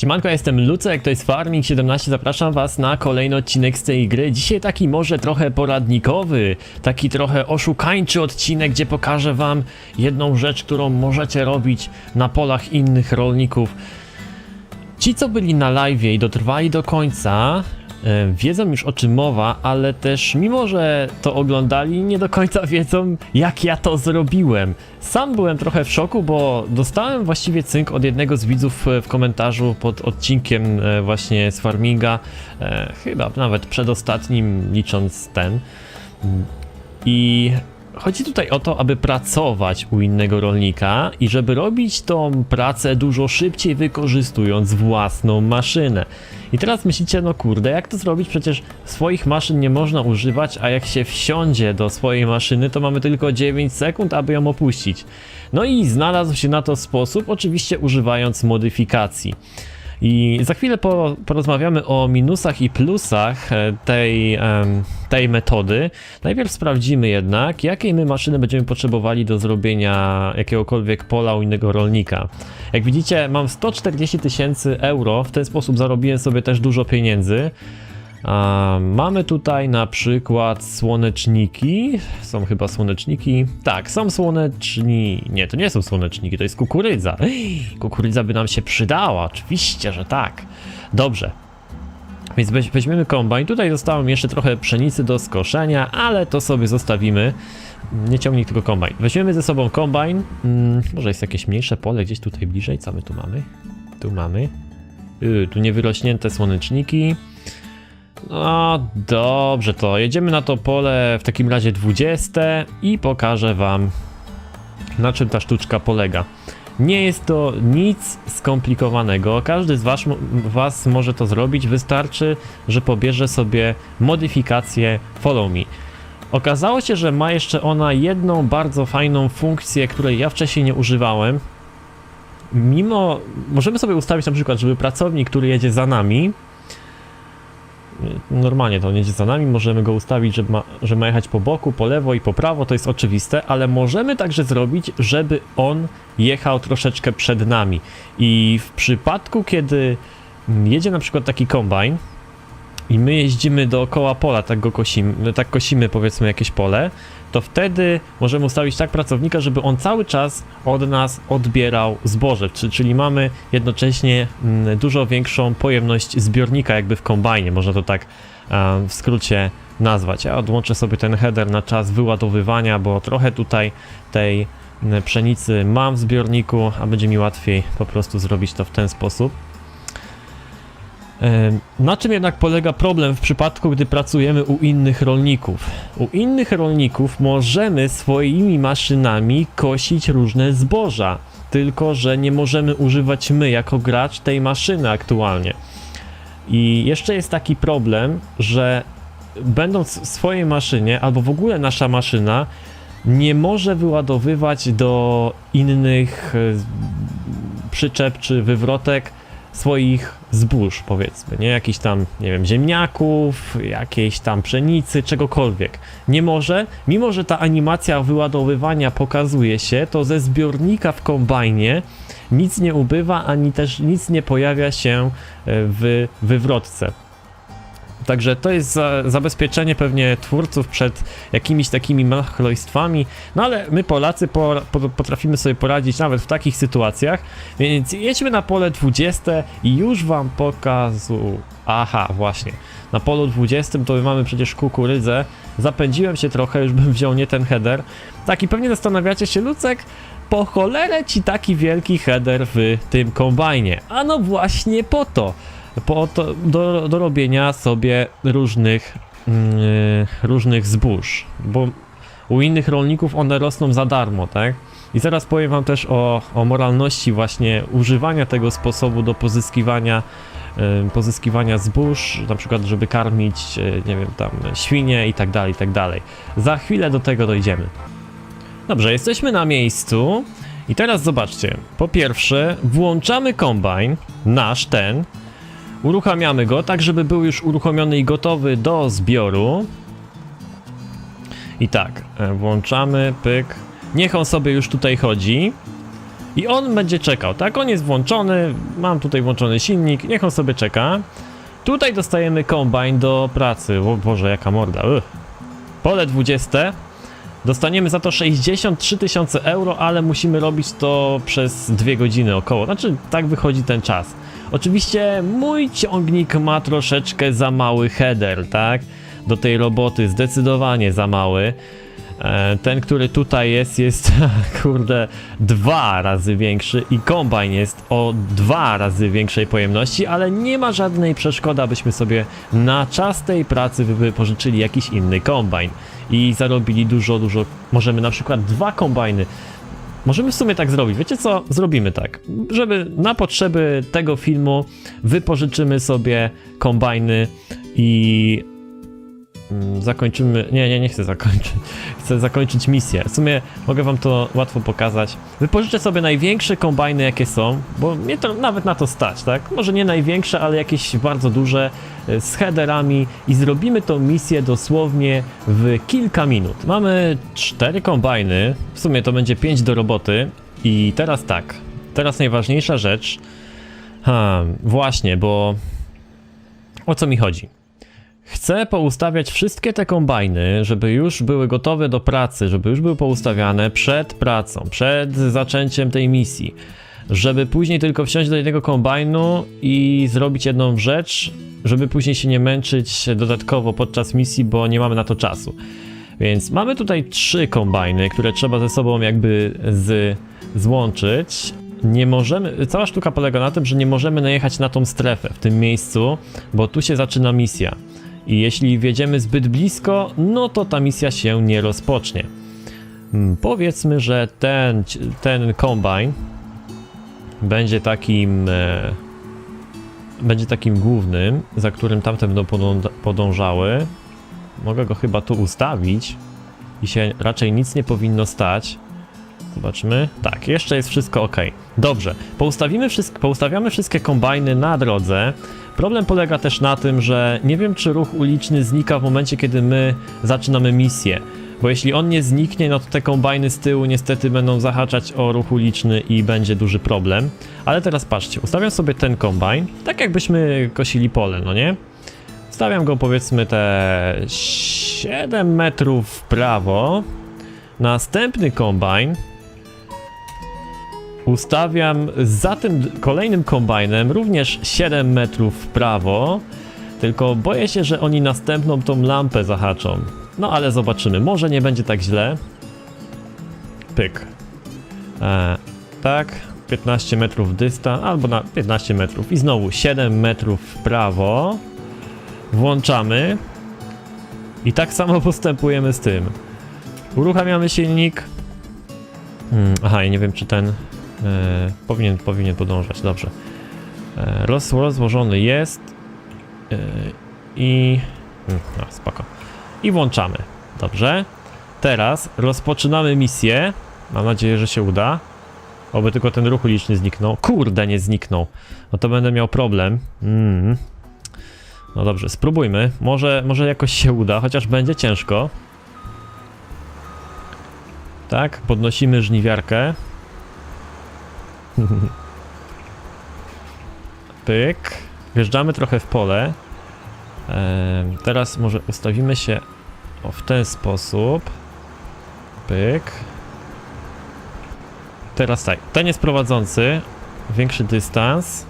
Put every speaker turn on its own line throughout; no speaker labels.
Siemanko, jestem Lucek, to jest Farming17, zapraszam was na kolejny odcinek z tej gry. Dzisiaj taki może trochę poradnikowy, taki trochę oszukańczy odcinek, gdzie pokażę wam jedną rzecz, którą możecie robić na polach innych rolników. Ci, co byli na live i dotrwali do końca, wiedzą już o czym mowa, ale też mimo, że to oglądali, nie do końca wiedzą, jak ja to zrobiłem. Sam byłem trochę w szoku, bo dostałem właściwie cynk od jednego z widzów e, w komentarzu pod odcinkiem e, właśnie z farminga, e, chyba nawet przedostatnim, licząc ten. I chodzi tutaj o to, aby pracować u innego rolnika i żeby robić tą pracę dużo szybciej, wykorzystując własną maszynę. I teraz myślicie, no kurde, jak to zrobić? Przecież swoich maszyn nie można używać, a jak się wsiądzie do swojej maszyny, to mamy tylko 9 sekund, aby ją opuścić. No i znalazł się na to sposób, oczywiście używając modyfikacji. I za chwilę po, porozmawiamy o minusach i plusach e, tej, tej metody. Najpierw sprawdzimy jednak, jakiej my maszyny będziemy potrzebowali do zrobienia jakiegokolwiek pola u innego rolnika. Jak widzicie, mam 140 tysięcy euro, w ten sposób zarobiłem sobie też dużo pieniędzy. A, mamy tutaj na przykład słoneczniki. Są chyba słoneczniki. Tak, są słoneczni. Nie, to nie są słoneczniki, to jest kukurydza. Ej, kukurydza by nam się przydała, oczywiście, że tak. Dobrze. Więc weź, weźmiemy kombajn. Tutaj zostało jeszcze trochę pszenicy do skoszenia, ale to sobie zostawimy. Nie ciągnij tylko kombajn. Weźmiemy ze sobą kombajn. Mm, może jest jakieś mniejsze pole gdzieś tutaj bliżej. Co my tu mamy? Tu mamy. Yy, tu niewyrośnięte słoneczniki. No dobrze, to jedziemy na to pole w takim razie 20 i pokażę wam na czym ta sztuczka polega. Nie jest to nic skomplikowanego, każdy z was, was może to zrobić, wystarczy, że pobierze sobie modyfikację Follow Me. Okazało się, że ma jeszcze ona jedną bardzo fajną funkcję, której ja wcześniej nie używałem. Mimo, możemy sobie ustawić na przykład, żeby pracownik, który jedzie za nami, normalnie to jedzie za nami, możemy go ustawić, że ma, że ma jechać po boku, po lewo i po prawo, to jest oczywiste, ale możemy także zrobić, żeby on jechał troszeczkę przed nami. I w przypadku, kiedy jedzie na przykład taki kombajn i my jeździmy dookoła pola, tak go kosimy, tak kosimy powiedzmy jakieś pole, to wtedy możemy ustawić tak pracownika, żeby on cały czas od nas odbierał zboże, czy, czyli mamy jednocześnie mm, dużo większą pojemność zbiornika jakby w kombajnie, można to tak e, w skrócie nazwać. Ja odłączę sobie ten header na czas wyładowywania, bo trochę tutaj tej mm, pszenicy mam w zbiorniku, a będzie mi łatwiej po prostu zrobić to w ten sposób. Na czym jednak polega problem w przypadku, gdy pracujemy u innych rolników? U innych rolników możemy swoimi maszynami kosić różne zboża, tylko że nie możemy używać my jako gracz tej maszyny aktualnie. I jeszcze jest taki problem, że będąc w swojej maszynie, albo w ogóle nasza maszyna nie może wyładowywać do innych e, przyczep czy wywrotek swoich zbóż, powiedzmy, nie? Jakichś tam, nie wiem, ziemniaków, jakiejś tam pszenicy, czegokolwiek. Nie może, mimo że ta animacja wyładowywania pokazuje się, to ze zbiornika w kombajnie nic nie ubywa, ani też nic nie pojawia się e, w wywrotce. Także to jest za, zabezpieczenie pewnie twórców przed jakimiś takimi machlojstwami, no ale my Polacy po, po, potrafimy sobie poradzić nawet w takich sytuacjach, więc jedźmy na pole 20 i już wam pokazu... Aha, właśnie. Na polu 20 to my mamy przecież kukurydzę. Zapędziłem się trochę, już bym wziął nie ten header. Tak i pewnie zastanawiacie się, Lucek, po cholerę ci taki wielki header w tym kombajnie. A no właśnie po to po to, do, do robienia sobie różnych, yy, różnych zbóż, bo u innych rolników one rosną za darmo, tak? I zaraz powiem wam też o, o moralności właśnie używania tego sposobu do pozyskiwania pozyskiwania zbóż, na przykład żeby karmić, yy, nie wiem, tam świnie i tak dalej, i tak dalej. Za chwilę do tego dojdziemy. Dobrze, jesteśmy na miejscu i teraz zobaczcie. Po pierwsze, włączamy kombajn, nasz ten, Uruchamiamy go, tak żeby był już uruchomiony i gotowy do zbioru. I tak, e, włączamy, pyk. Niech on sobie już tutaj chodzi. I on będzie czekał, tak? On jest włączony, mam tutaj włączony silnik, niech on sobie czeka. Tutaj dostajemy kombajn do pracy. O Boże, jaka morda. Ugh. Pole 20. Dostaniemy za to 63 tysiące euro, ale musimy robić to przez dwie godziny około. Znaczy, tak wychodzi ten czas. Oczywiście mój ciągnik ma troszeczkę za mały header, tak? Do tej roboty zdecydowanie za mały. E, Ten, który tutaj jest, jest kurde dwa razy większy i kombajn jest o dwa razy większej pojemności, ale nie ma żadnej przeszkody, abyśmy sobie na czas tej pracy wypożyczyli jakiś inny kombajn i zarobili dużo, dużo. Możemy na przykład dwa kombajny. Możemy w sumie tak zrobić. Wiecie co? Zrobimy tak. Żeby na potrzeby tego filmu wypożyczymy sobie kombajny i zakończymy. Nie, nie, nie chcę zakończyć. Chcę zakończyć misję. W sumie mogę wam to łatwo pokazać. Wypożyczę sobie największe kombajny, jakie są, bo mnie to nawet na to stać, tak? Może nie największe, ale jakieś bardzo duże e, z headerami i zrobimy tą misję dosłownie w kilka minut. Mamy cztery kombajny, w sumie to będzie pięć do roboty i teraz tak. Teraz najważniejsza rzecz. Ha, właśnie, bo o co mi chodzi? Chcę poustawiać wszystkie te kombajny, żeby już były gotowe do pracy, żeby już były poustawiane przed pracą, przed zaczęciem tej misji. Żeby później tylko wsiąść do jednego kombajnu i zrobić jedną rzecz, żeby później się nie męczyć dodatkowo podczas misji, bo nie mamy na to czasu. Więc mamy tutaj trzy kombajny, które trzeba ze sobą jakby z, złączyć. Nie możemy, cała sztuka polega na tym, że nie możemy najechać na tą strefę w tym miejscu, bo tu się zaczyna misja. I jeśli wjedziemy zbyt blisko, no to ta misja się nie rozpocznie. Hmm, Powiedzmy, że ten, ten kombajn będzie takim e, będzie takim głównym, za którym tamte będą podąża- podążały. Mogę go chyba tu ustawić i się raczej nic nie powinno stać. Zobaczmy. Tak, jeszcze jest wszystko ok. Dobrze, poustawimy wszystk- poustawiamy wszystkie kombajny na drodze. Problem polega też na tym, że nie wiem, czy ruch uliczny znika w momencie, kiedy my zaczynamy misję. Bo jeśli on nie zniknie, no to te kombajny z tyłu niestety będą zahaczać o ruch uliczny i będzie duży problem. Ale teraz patrzcie, ustawiam sobie ten kombajn, tak jakbyśmy kosili pole, no nie? Stawiam go powiedzmy te 7 metrów w prawo. Następny kombajn ustawiam za tym kolejnym kombajnem również 7 metrów w prawo. Tylko boję się, że oni następną tą lampę zahaczą. No ale zobaczymy. Może nie będzie tak źle. Pyk. E, tak. 15 metrów dystans, albo na 15 metrów. I znowu 7 metrów w prawo. Włączamy. I tak samo postępujemy z tym. Uruchamiamy silnik. Hmm, aha, ja nie wiem, czy ten e, powinien, powinien podążać. Dobrze. E, roz, rozłożony jest. E, I. Hmm, a, spoko. I włączamy. Dobrze. Teraz rozpoczynamy misję. Mam nadzieję, że się uda. Oby tylko ten ruch uliczny zniknął. Kurde, nie zniknął. No to będę miał problem. Mm. No dobrze, spróbujmy. Może, może jakoś się uda, chociaż będzie ciężko. Tak, podnosimy żniwiarkę. Pyk. Wjeżdżamy trochę w pole. Teraz może ustawimy się o, w ten sposób. Pyk. Teraz tak, ten jest prowadzący. Większy dystans.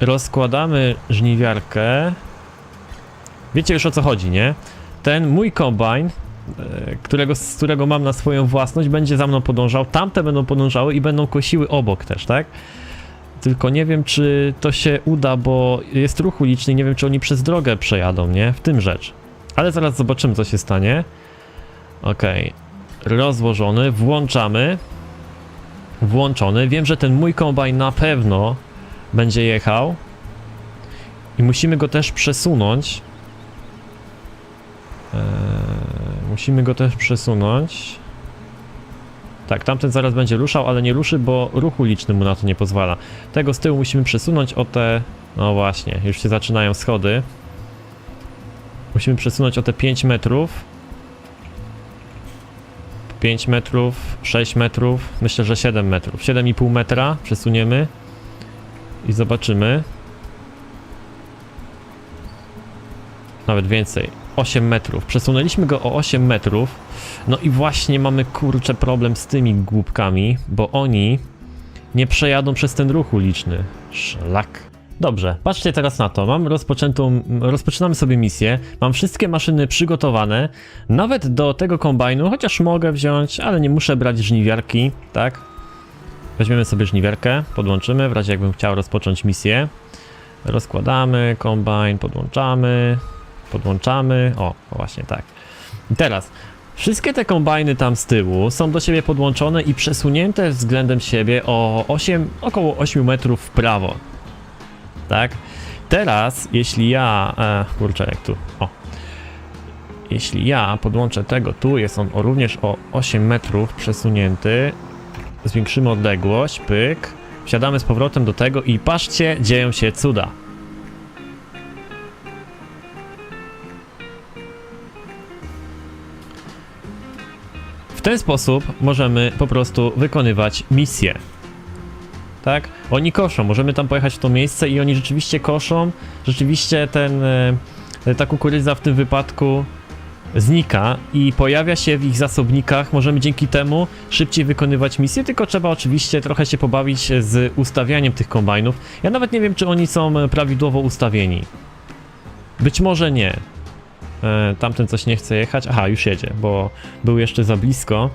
Rozkładamy żniwiarkę. Wiecie już o co chodzi, nie? Ten mój kombajn, którego, z którego mam na swoją własność, będzie za mną podążał. Tamte będą podążały i będą kosiły obok też, tak? Tylko nie wiem, czy to się uda, bo jest ruch uliczny nie wiem, czy oni przez drogę przejadą, nie? W tym rzecz. Ale zaraz zobaczymy, co się stanie. Okej. Rozłożony, włączamy. Włączony. Wiem, że ten mój kombajn na pewno będzie jechał. I musimy go też przesunąć. Eee, musimy go też przesunąć. Tak, tamten zaraz będzie ruszał, ale nie ruszy, bo ruch uliczny mu na to nie pozwala. Tego z tyłu musimy przesunąć o te... No właśnie, już się zaczynają schody. Musimy przesunąć o te 5 metrów. 5 metrów, 6 metrów, myślę, że 7 metrów. 7,5 metra przesuniemy i zobaczymy. Nawet więcej. 8 metrów. Przesunęliśmy go o 8 metrów. No i właśnie mamy kurczę problem z tymi głupkami, bo oni nie przejadą przez ten ruch uliczny. Szlak. Dobrze, patrzcie teraz na to. Mam rozpoczętą, rozpoczynamy sobie misję. Mam wszystkie maszyny przygotowane. Nawet do tego kombajnu, chociaż mogę wziąć, ale nie muszę brać żniwiarki, tak? Weźmiemy sobie żniwiarkę, podłączymy, w razie jakbym chciał rozpocząć misję. Rozkładamy kombajn, podłączamy, podłączamy. O, właśnie tak. I teraz, wszystkie te kombajny tam z tyłu są do siebie podłączone i przesunięte względem siebie o 8, około 8 metrów w prawo. Tak? Teraz, jeśli ja. E, kurczę, jak tu. O. Jeśli ja podłączę tego, tu jest on o, również o 8 metrów przesunięty. Zwiększymy odległość, pyk. Wsiadamy z powrotem do tego i patrzcie, dzieją się cuda. W ten sposób możemy po prostu wykonywać misje. Tak? Oni koszą, możemy tam pojechać w to miejsce i oni rzeczywiście koszą. Rzeczywiście ten, e, ta kukurydza w tym wypadku znika i pojawia się w ich zasobnikach. Możemy dzięki temu szybciej wykonywać misje, tylko trzeba oczywiście trochę się pobawić z ustawianiem tych kombajnów. Ja nawet nie wiem, czy oni są prawidłowo ustawieni. Być może nie. E, tamten coś nie chce jechać. Aha, już jedzie, bo był jeszcze za blisko.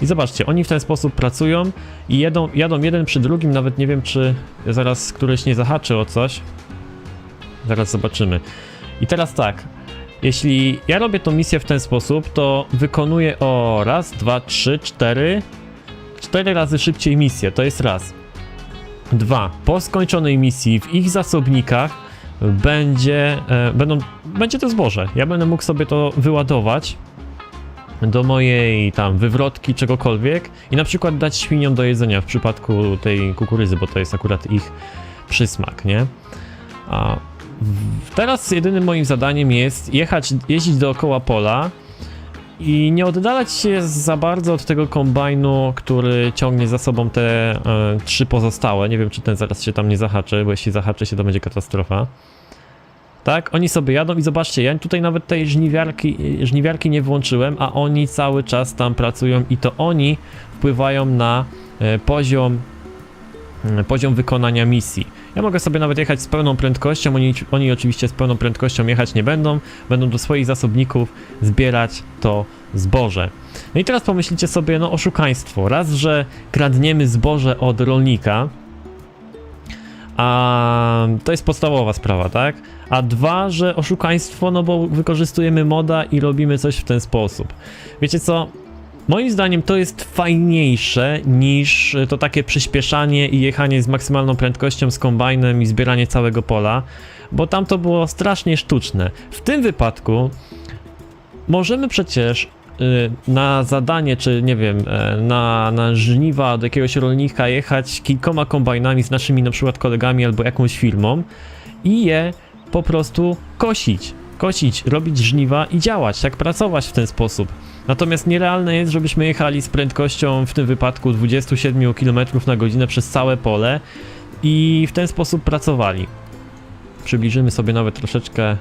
I zobaczcie, oni w ten sposób pracują i jedą, jadą jeden przy drugim, nawet nie wiem, czy zaraz któryś nie zahaczy o coś. Zaraz zobaczymy. I teraz tak, jeśli ja robię tą misję w ten sposób, to wykonuję o raz, dwa, trzy, cztery, cztery razy szybciej misję, to jest raz. Dwa, po skończonej misji w ich zasobnikach będzie, e, będą, będzie to zboże. Ja będę mógł sobie to wyładować do mojej tam wywrotki, czegokolwiek i na przykład dać świniom do jedzenia w przypadku tej kukurydzy, bo to jest akurat ich przysmak, nie? A teraz jedynym moim zadaniem jest jechać, jeździć dookoła pola i nie oddalać się za bardzo od tego kombajnu, który ciągnie za sobą te e, trzy pozostałe. Nie wiem, czy ten zaraz się tam nie zahaczy, bo jeśli zahaczy się, to będzie katastrofa. Tak, oni sobie jadą i zobaczcie, ja tutaj nawet tej żniwiarki, żniwiarki nie włączyłem, a oni cały czas tam pracują i to oni wpływają na e, poziom, e, poziom wykonania misji. Ja mogę sobie nawet jechać z pełną prędkością, oni, oni oczywiście z pełną prędkością jechać nie będą, będą do swoich zasobników zbierać to zboże. No i teraz pomyślicie sobie, no oszukaństwo, raz, że kradniemy zboże od rolnika, a to jest podstawowa sprawa, tak? A dwa, że oszukaństwo, no bo wykorzystujemy moda i robimy coś w ten sposób. Wiecie co? Moim zdaniem to jest fajniejsze niż to takie przyspieszanie i jechanie z maksymalną prędkością z kombajnem i zbieranie całego pola, bo tam to było strasznie sztuczne. W tym wypadku możemy przecież y, na zadanie, czy nie wiem, e, na, na żniwa od jakiegoś rolnika jechać kilkoma kombajnami z naszymi na przykład kolegami albo jakąś firmą i je po prostu kosić. Kosić, robić żniwa i działać, tak pracować w ten sposób. Natomiast nierealne jest, żebyśmy jechali z prędkością w tym wypadku 27 km na godzinę przez całe pole i w ten sposób pracowali. Przybliżymy sobie nawet troszeczkę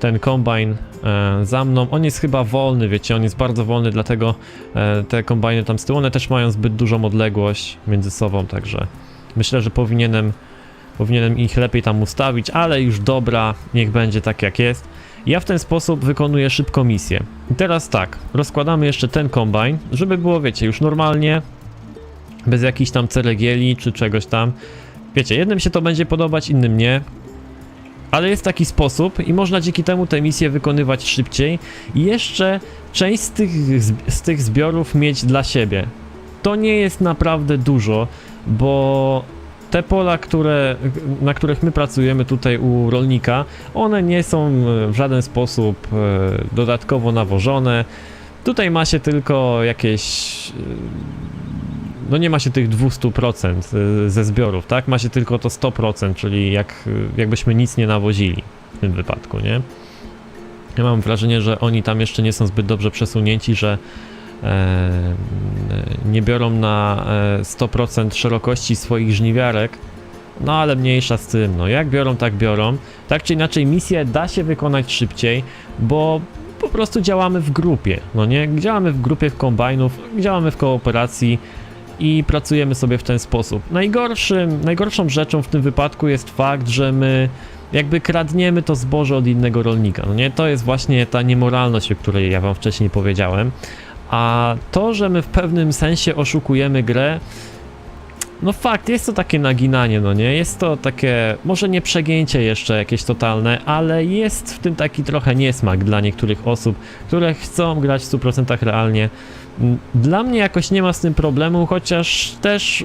ten kombajn e, za mną. On jest chyba wolny, wiecie, on jest bardzo wolny, dlatego e, te kombajny tam z tyłu, one też mają zbyt dużą odległość między sobą, także myślę, że powinienem, powinienem ich lepiej tam ustawić, ale już dobra, niech będzie tak jak jest. Ja w ten sposób wykonuję szybko misję. I teraz tak, rozkładamy jeszcze ten kombajn, żeby było, wiecie, już normalnie, bez jakichś tam ceregieli czy czegoś tam. Wiecie, jednym się to będzie podobać, innym nie. Ale jest taki sposób i można dzięki temu te misje wykonywać szybciej i jeszcze część z tych, z tych zbiorów mieć dla siebie. To nie jest naprawdę dużo, bo te pola, które, na których my pracujemy tutaj u rolnika, one nie są e, w żaden sposób e, dodatkowo nawożone. Tutaj ma się tylko jakieś. e, No nie ma się tych 200% e, ze zbiorów, tak? Ma się tylko to 100%, czyli jak, jakbyśmy nic nie nawozili w tym wypadku, nie? Ja mam wrażenie, że oni tam jeszcze nie są zbyt dobrze przesunięci, że nie biorą na e, 100% szerokości swoich żniwiarek, no ale mniejsza z tym, no jak biorą, tak biorą. Tak czy inaczej misję da się wykonać szybciej, bo po prostu działamy w grupie, no nie? Działamy w grupie kombajnów, działamy w kooperacji i pracujemy sobie w ten sposób. Najgorszym, najgorszą rzeczą w tym wypadku jest fakt, że my jakby kradniemy to zboże od innego rolnika, no nie? To jest właśnie ta niemoralność, o której ja wam wcześniej powiedziałem. A to, że my w pewnym sensie oszukujemy grę, no fakt, jest to takie naginanie, no nie? Jest to takie, może nie przegięcie jeszcze jakieś totalne, ale jest w tym taki trochę niesmak dla niektórych osób, które chcą grać w 100% realnie. Mm, Dla mnie jakoś nie ma z tym problemu, chociaż też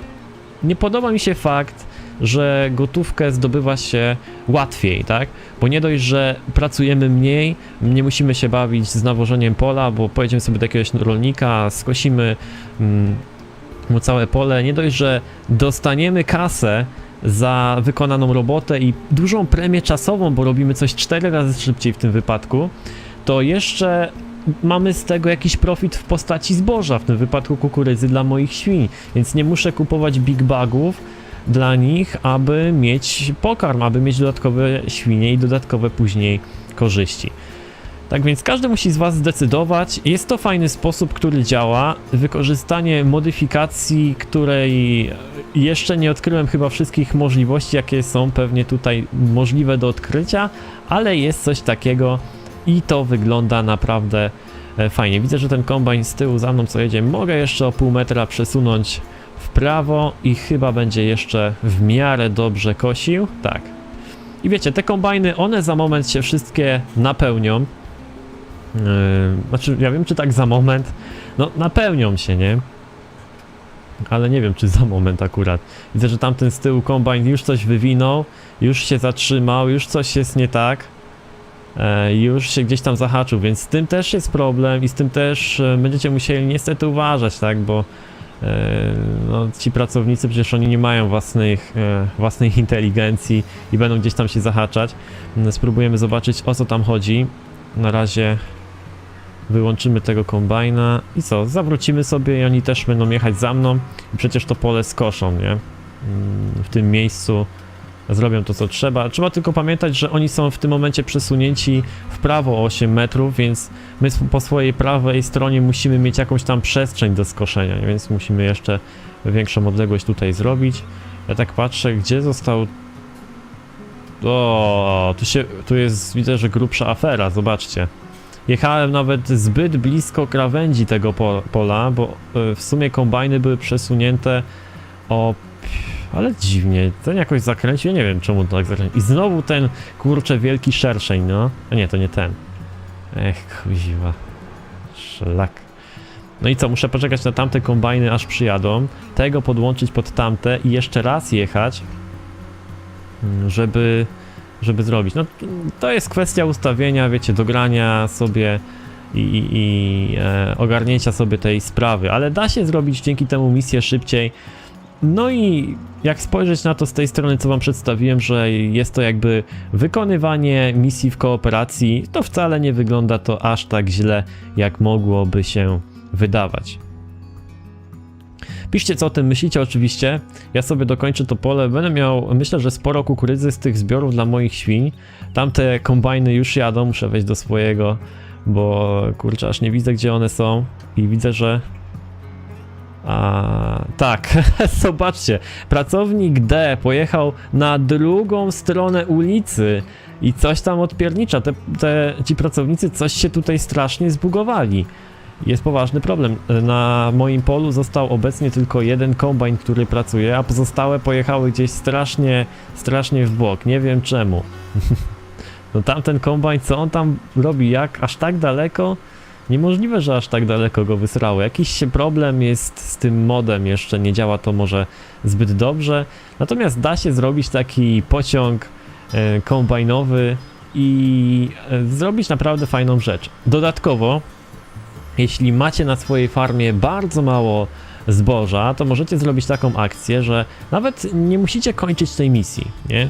nie podoba mi się fakt, że gotówkę zdobywa się łatwiej, tak? Bo nie dość, że pracujemy mniej, nie musimy się bawić z nawożeniem pola, bo pojedziemy sobie do jakiegoś rolnika, skosimy mm, mu całe pole, nie dość, że dostaniemy kasę za wykonaną robotę i dużą premię czasową, bo robimy coś cztery razy szybciej w tym wypadku, to jeszcze mamy z tego jakiś profit w postaci zboża, w tym wypadku kukurydzy dla moich świń, więc nie muszę kupować big bagów dla nich, aby mieć pokarm, aby mieć dodatkowe świnie i dodatkowe później korzyści. Tak więc każdy musi z Was zdecydować. Jest to fajny sposób, który działa. Wykorzystanie modyfikacji, której jeszcze nie odkryłem chyba wszystkich możliwości, jakie są pewnie tutaj możliwe do odkrycia, ale jest coś takiego i to wygląda naprawdę e, fajnie. Widzę, że ten kombajn z tyłu za mną co jedzie, mogę jeszcze o pół metra przesunąć w prawo i chyba będzie jeszcze w miarę dobrze kosił. Tak. I wiecie, te kombajny, one za moment się wszystkie napełnią. Yy, znaczy, ja wiem, czy tak za moment. No, napełnią się, nie? Ale nie wiem, czy za moment akurat. Widzę, że tamten z tyłu kombajn już coś wywinął, już się zatrzymał, już coś jest nie tak. E, już się gdzieś tam zahaczył, więc z tym też jest problem i z tym też e, będziecie musieli niestety uważać, tak? Bo no, ci pracownicy przecież oni nie mają własnych, e, własnej inteligencji i będą gdzieś tam się zahaczać. Mm, Spróbujemy zobaczyć o co tam chodzi. Na razie wyłączymy tego kombajna i co, zawrócimy sobie i oni też będą jechać za mną przecież to pole skoszą, nie? Mm, W tym miejscu zrobią to co trzeba. Trzeba tylko pamiętać, że oni są w tym momencie przesunięci w prawo o 8 metrów, więc my po swojej prawej stronie musimy mieć jakąś tam przestrzeń do skoszenia, więc musimy jeszcze większą odległość tutaj zrobić. Ja tak patrzę, gdzie został... O, tu się, tu jest, widzę, że grubsza afera, zobaczcie. Jechałem nawet zbyt blisko krawędzi tego po, pola, bo y, w sumie kombajny były przesunięte o... Ale dziwnie, ten jakoś zakręcił, ja nie wiem czemu to tak zakręcił. I znowu ten, kurczę, wielki szerszeń, no. A nie, to nie ten. Ech, kuziwa. Szlak. No i co, muszę poczekać na tamte kombajny, aż przyjadą. Tego podłączyć pod tamte i jeszcze raz jechać, żeby, żeby zrobić. No to jest kwestia ustawienia, wiecie, dogrania sobie i, i, i e, ogarnięcia sobie tej sprawy, ale da się zrobić dzięki temu misję szybciej. No i jak spojrzeć na to z tej strony, co wam przedstawiłem, że jest to jakby wykonywanie misji w kooperacji, to wcale nie wygląda to aż tak źle, jak mogłoby się wydawać. Piszcie, co o tym myślicie, oczywiście. Ja sobie dokończę to pole. Będę miał, myślę, że sporo kukurydzy z tych zbiorów dla moich świń. Tamte kombajny już jadą, muszę wejść do swojego, bo kurczę, aż nie widzę, gdzie one są. I widzę, że a, tak, zobaczcie, pracownik D pojechał na drugą stronę ulicy i coś tam odpiernicza. Te, te, ci pracownicy coś się tutaj strasznie zbugowali. Jest poważny problem. Na moim polu został obecnie tylko jeden kombajn, który pracuje, a pozostałe pojechały gdzieś strasznie, strasznie w bok. Nie wiem czemu. no tamten kombajn, co on tam robi? Jak? Aż tak daleko? Niemożliwe, że aż tak daleko go wysrało. Jakiś problem jest z tym modem, jeszcze nie działa to może zbyt dobrze. Natomiast da się zrobić taki pociąg e, kombajnowy i e, zrobić naprawdę fajną rzecz. Dodatkowo, jeśli macie na swojej farmie bardzo mało zboża, to możecie zrobić taką akcję, że nawet nie musicie kończyć tej misji, nie?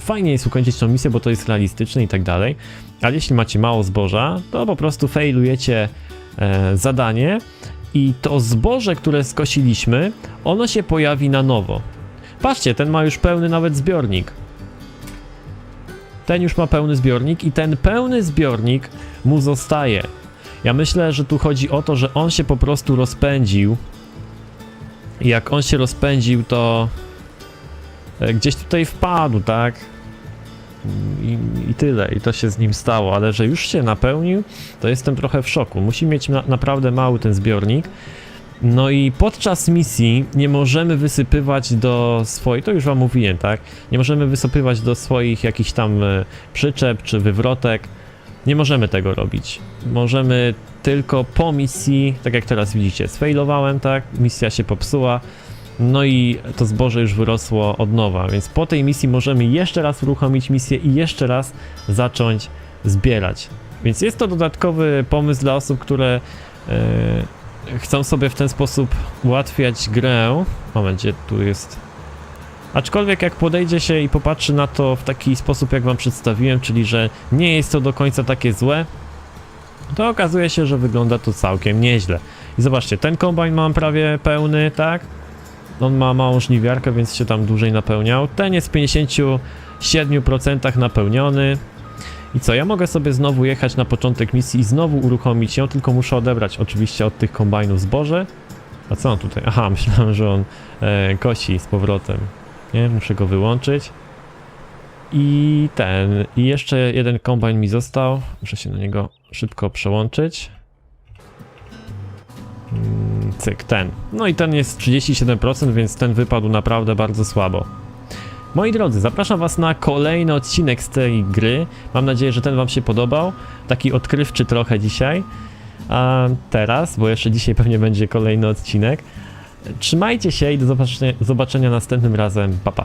Fajnie jest ukończyć tą misję, bo to jest realistyczne i tak dalej, ale jeśli macie mało zboża, to po prostu failujecie e, zadanie i to zboże, które skosiliśmy, ono się pojawi na nowo. Patrzcie, ten ma już pełny nawet zbiornik. Ten już ma pełny zbiornik i ten pełny zbiornik mu zostaje. Ja myślę, że tu chodzi o to, że on się po prostu rozpędził. Jak on się rozpędził, to e, gdzieś tutaj wpadł, tak? I, I tyle, i to się z nim stało, ale że już się napełnił, to jestem trochę w szoku. Musi mieć na, naprawdę mały ten zbiornik. No i podczas misji nie możemy wysypywać do swoich, to już wam mówiłem, tak? Nie możemy wysypywać do swoich jakichś tam e, przyczep czy wywrotek. Nie możemy tego robić. Możemy tylko po misji, tak jak teraz widzicie, sfailowałem, tak? Misja się popsuła. No i to zboże już wyrosło od nowa, więc po tej misji możemy jeszcze raz uruchomić misję i jeszcze raz zacząć zbierać. Więc jest to dodatkowy pomysł dla osób, które e, chcą sobie w ten sposób ułatwiać grę. Moment, gdzie tu jest. Aczkolwiek jak podejdzie się i popatrzy na to w taki sposób, jak wam przedstawiłem, czyli że nie jest to do końca takie złe, to okazuje się, że wygląda to całkiem nieźle. I zobaczcie, ten kombajn mam prawie pełny, tak? On ma małą żniwiarkę, więc się tam dłużej napełniał. Ten jest w 57% napełniony. I co, ja mogę sobie znowu jechać na początek misji i znowu uruchomić ją, tylko muszę odebrać oczywiście od tych kombajnów zboże. A co on tutaj? Aha, myślałem, że on e, kosi z powrotem. Nie, muszę go wyłączyć. I ten, i jeszcze jeden kombajn mi został. Muszę się na niego szybko przełączyć. Mm, Cyk, ten. No i ten jest 37%, więc ten wypadł naprawdę bardzo słabo. Moi drodzy, zapraszam Was na kolejny odcinek z tej gry. Mam nadzieję, że ten Wam się podobał. Taki odkrywczy trochę dzisiaj. A teraz, bo jeszcze dzisiaj pewnie będzie kolejny odcinek. Trzymajcie się i do zobaczenia, zobaczenia następnym razem. Pa, pa.